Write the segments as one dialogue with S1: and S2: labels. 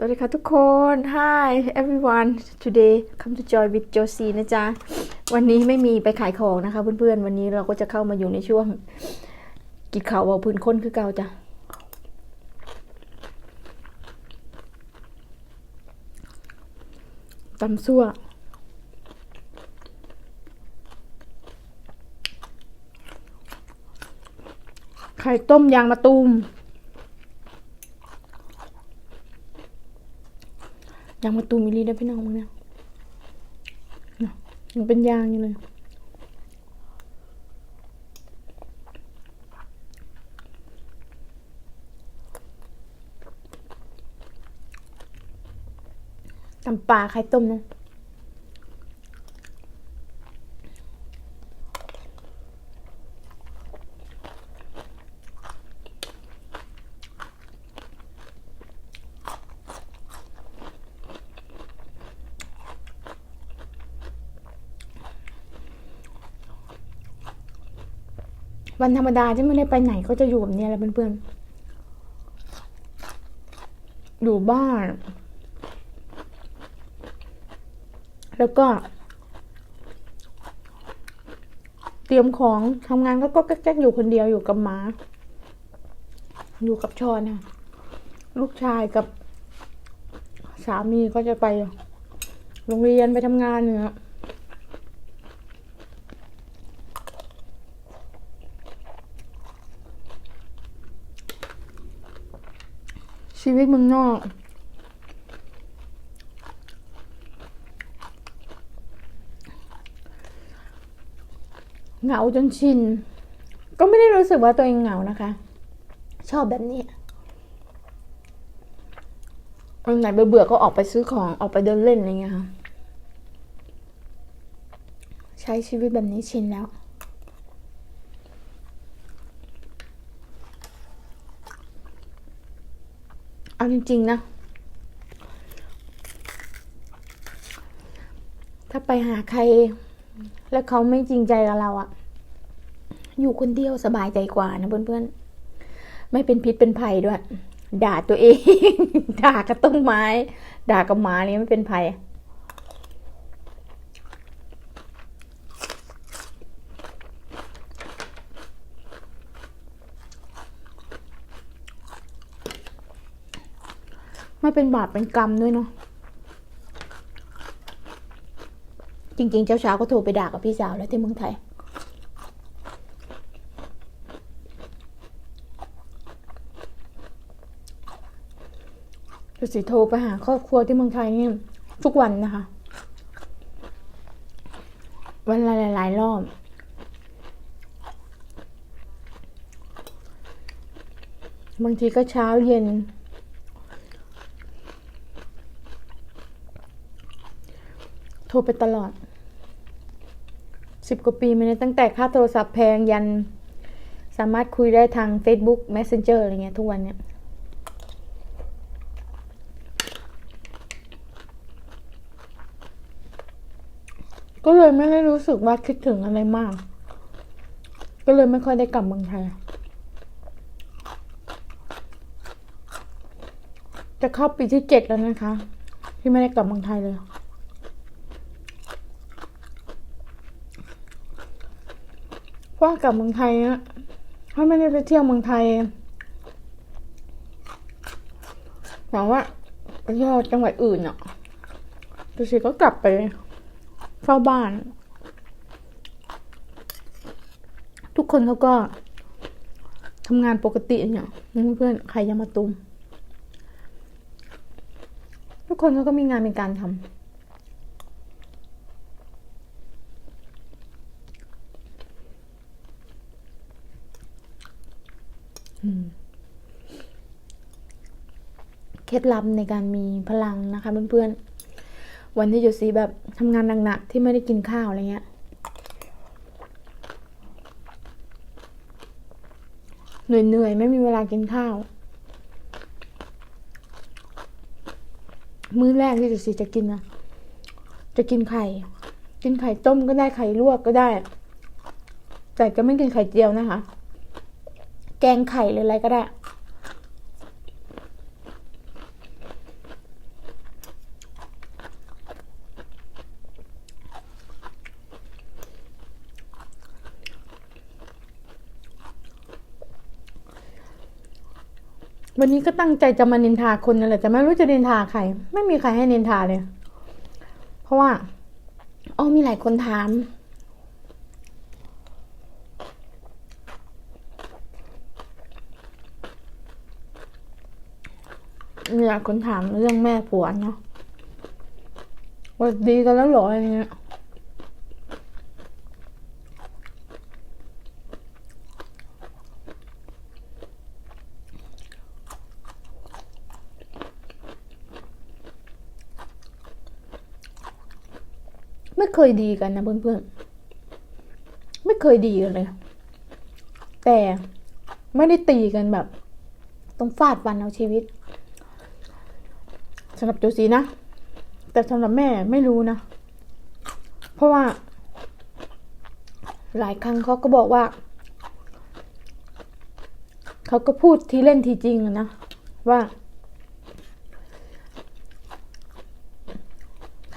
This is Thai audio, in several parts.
S1: สวัสดีค่ะทุกคน Hi everyone today come to joy with Josie นะจ๊ะ วันนี้ไม่มีไปขายของนะคะเพื่อนๆ วันนี้เราก็จะเข้ามาอยู่ในช่วง กินข่าวเอาพื้นค้นคือเก่าจ้ะ ตำซั่วไข่ต้มยางมะตูมางมะตูมมิลีได้พี่น้องมึงเนี่ยเนาะยังเป็นยางอยู่เลยตำปลาไข่ต้มเนาะ วันธรรมดาที่ไม่ได้ไปไหนก็จะอยู่แบบนี้แหละเพื่อนๆ อยู่บ้าน แล้วก็ เตรียมของทำงานก็ก็แก๊กๆอยู่คนเดียวอยู่กับหมา อยู่กับชอนค่ะลูกชายกับสามีก็จะไปโรงเรียนไปทำงานเนี่ย ชีวิตเมืองนอก เหงาจนชิน ก็ไม่ได้รู้สึกว่าตัวเองเหงานะคะ ชอบแบบนี้วันไหนเบื่อๆก็ออกไปซื้อของออกไปเดินเล่นอะไรเงี้ยค่ะ ใช้ชีวิตแบบนี้ชินแล้ว เอาจริง ๆ นะ ถ้าไปหาใคร แล้วเขาไม่จริงใจกับเราอะอยู่คนเดียวสบายใจกว่านะเพื่อนๆ ไม่เป็นพิษเป็นภัยด้วย ด่าตัวเอง ด่ากับต้นไม้ ด่ากับหมาเนี่ยไม่เป็นภัย ไม่เป็นบาปเป็นกรรมด้วยเนาะจริงๆเจ้าเช้าก็โทรไปด่ากับพี่สาวแล้วที่เมืองไทย จะสิโทรไปหาครอบครัวที่เมืองไทยเนี่ยทุกวันนะคะ วันละหลายๆรอบ บางทีก็เช้าเย็น โทรไปตลอดสิบกว่าปีมาเนี่ยตั้งแต่ค่าโทรศัพท์แพงยัน สามารถคุยได้ทาง Facebook Messenger อะไรเงี้ยทุกวันเนี่ยก็เลยไม่ได้รู้สึกว่าคิดถึงอะไรมาก ก็เลยไม่ค่อยได้กลับเมืองไทย จะเข้าปีที่เจ็ดแล้วนะคะ ที่ไม่ได้กลับเมืองไทยเลย พราะว่ากลับเมืองไทยอะถ้าไม่ได้ไปเที่ยวเมืองไทยหวังว่าไปเที่ยวจังหวัดอื่นอะดูสิก็กลับไปเฝ้าบ้าน ทุกคนเขาก็ทำงานปกติเนี่ยเพื่อนใครยังมาตุม ทุกคนเขาก็มีงานเป็นการทำ เคล็ดลับในการมีพลังนะคะเพื่อนๆ วันที่อยู่ซีแบบทำงานหนักๆที่ไม่ได้กินข้าวอะไรเงี้ยเหนื่อยๆ ไม่มีเวลากินข้าว มื้อแรกที่จุซีจะกินนะจะกินไข่ กินไข่ต้มก็ได้ไข่ลวกก็ได้ แต่ก็ไม่กินไข่เจียวนะคะ แกงไข่หรืออะไรก็ได้ วันนี้ก็ตั้งใจจะมานินทาคนนั่นแหละแต่ไม่รู้จะนินทาใคร ไม่มีใครให้นินทาเลย เพราะว่าอ๋อมีหลายคนถาม หลายคนถามเรื่องแม่ผัวเนาะว่าดีกันแล้วเหรออะไรเงี้ยไม่เคยดีกันนะเพื่อนๆ ไม่เคยดีกันเลย แต่ไม่ได้ตีกันแบบ ต้องฟาดฟันเอาชีวิต สำหรับโจซีนะ แต่สำหรับแม่ไม่รู้นะ เพราะว่า หลายครั้งเขาก็บอกว่า เขาก็พูดทีเล่นทีจริงนะ ว่า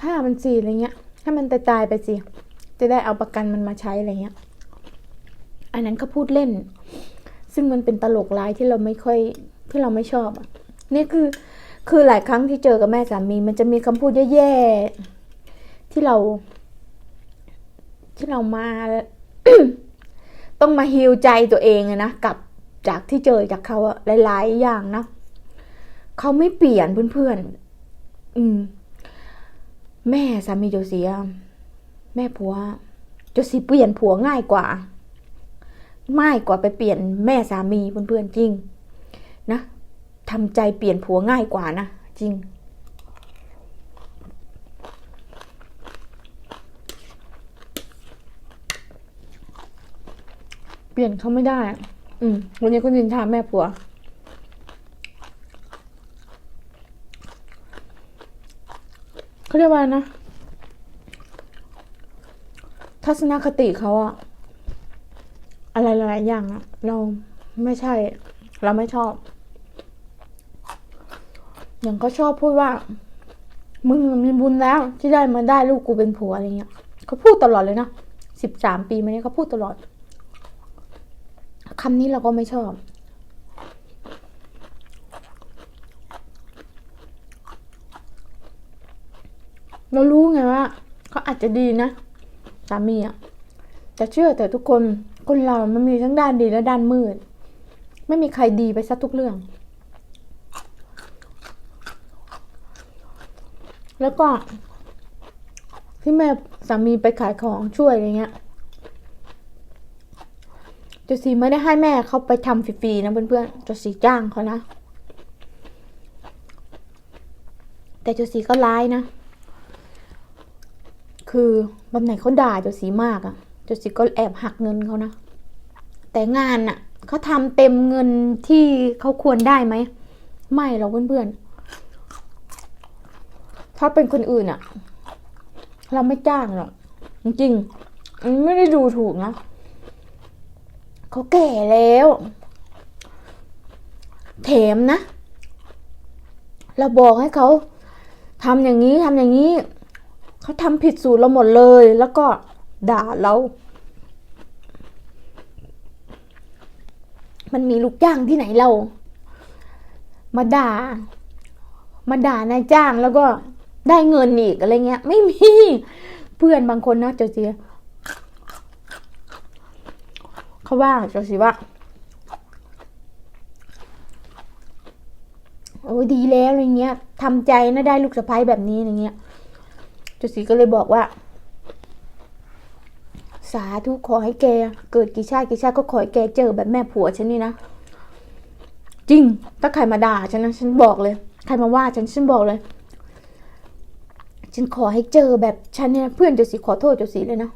S1: ฆ่ามันสิอะไรเงี้ย ให้มันตายตายไปสิ จะได้เอาประกันมันมาใช้อะไรเงี้ย อันนั้นเขาพูดเล่น ซึ่งมันเป็นตลกร้ายที่เราไม่ค่อยที่เราไม่ชอบอะนี่คือ คือหลายครั้งที่เจอกับแม่สามี มันจะมีคำพูดแย่ๆที่เรา ที่เรามาต้องมาฮิวใจตัวเองนะกับจากที่เจอจากเขาอะหลาย ๆ อย่างนะเขาไม่เปลี่ยนเพื่อนๆอืม แม่สามีโจเซียแม่ผัวโจซีเปลี่ยนผัวง่ายกว่าง่ายกว่าไปเปลี่ยนแม่สามีเพื่อนๆจริง นะ ทำใจเปลี่ยนผัวง่ายกว่านะ จริง เปลี่ยนเขาไม่ได้อะอืมวันนี้คุณนินทาแม่ผัว เขาเรียกว่าอะไรนะ ทัศนคติเขาอะอะไรหลายๆอย่างอะเราไม่ใช่ เราไม่ชอบ อย่างก็ชอบพูดว่า มึงมีบุญแล้ว ที่ได้มาได้ลูกกูเป็นผัวอะไรเงี้ยเขาพูดตลอดเลยนะสิบสามปีมานี้เขาพูดตลอดคำนี้เราก็ไม่ชอบ เรารู้ไงว่าเขาอาจจะดีนะสามีอะแต่เชื่อแต่ทุกคนคนเรามันมีทั้งด้านดีและด้านมืด ไม่มีใครดีไปซะทุกเรื่อง แล้วก็ที่แม่สามีไปขายของช่วยอะไรเงี้ยจสีไม่ได้ให้แม่เขาไปทำฟรีๆนะเพื่อนๆจสีจ้างเขานะ แต่จสีก็ร้ายนะ คือวันไหนเขาด่าจสีมากอะ่ะจสีก็แอบหักเงินเขานะ แต่งานน่ะเขาทำเต็มเงินที่เขาควรได้ไหม ไม่หรอกเพื่อนๆ ถ้าเป็นคนอื่นอะเราไม่จ้างหรอกจริงๆไม่ได้ดูถูกนะเขาแก่แล้วแถมนะ เราบอกให้เขาทำอย่างนี้ทำอย่างนี้ เขาทำผิดสูตรเราหมดเลย แล้วก็ด่าเรา มันมีลูกจ้างที่ไหนเรา มาด่า มาด่านายจ้างแล้วก็ ได้เงินอีกอะไรเงี้ย ไม่มี เพื่อนบางคนนะเจอเจียเขาว่าเจอสิว่าโอ้ดีแล้วอะไรเงี้ยทำใจนะได้ลูกสะพ้ายแบบนี้อะไรเงี้ยเจสีก็เลยบอกว่า สาธุขอให้แก เกิดกี่ชาติกี่ชาติก็ขอให้แกเจอแบบแม่ผัวฉันนี่นะจริง ถ้าใครมาด่าฉันนะฉันบอกเลย ใครมาว่าฉันฉันบอกเลย ฉันขอให้เจอแบบฉันเนี่ยเพื่อนเจ้าสีขอโทษเจ้าสีเลยนะ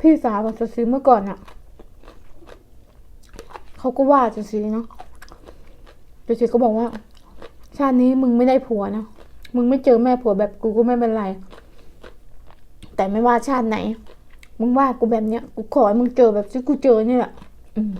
S1: พี่สาวของเจ้าสีเมื่อก่อนอะเขาก็ว่าเจ้าสีเนาะเจ้าสีก็บอกว่า ชาตินี้มึงไม่ได้ผัวนะมึงไม่เจอแม่ผัวแบบกูก็ไม่เป็นไร แต่ไม่ว่าชาติไหน มึงว่ากูแบบเนี้ยกูขอให้มึงเจอแบบที่กูเจอเนี่แหละอืม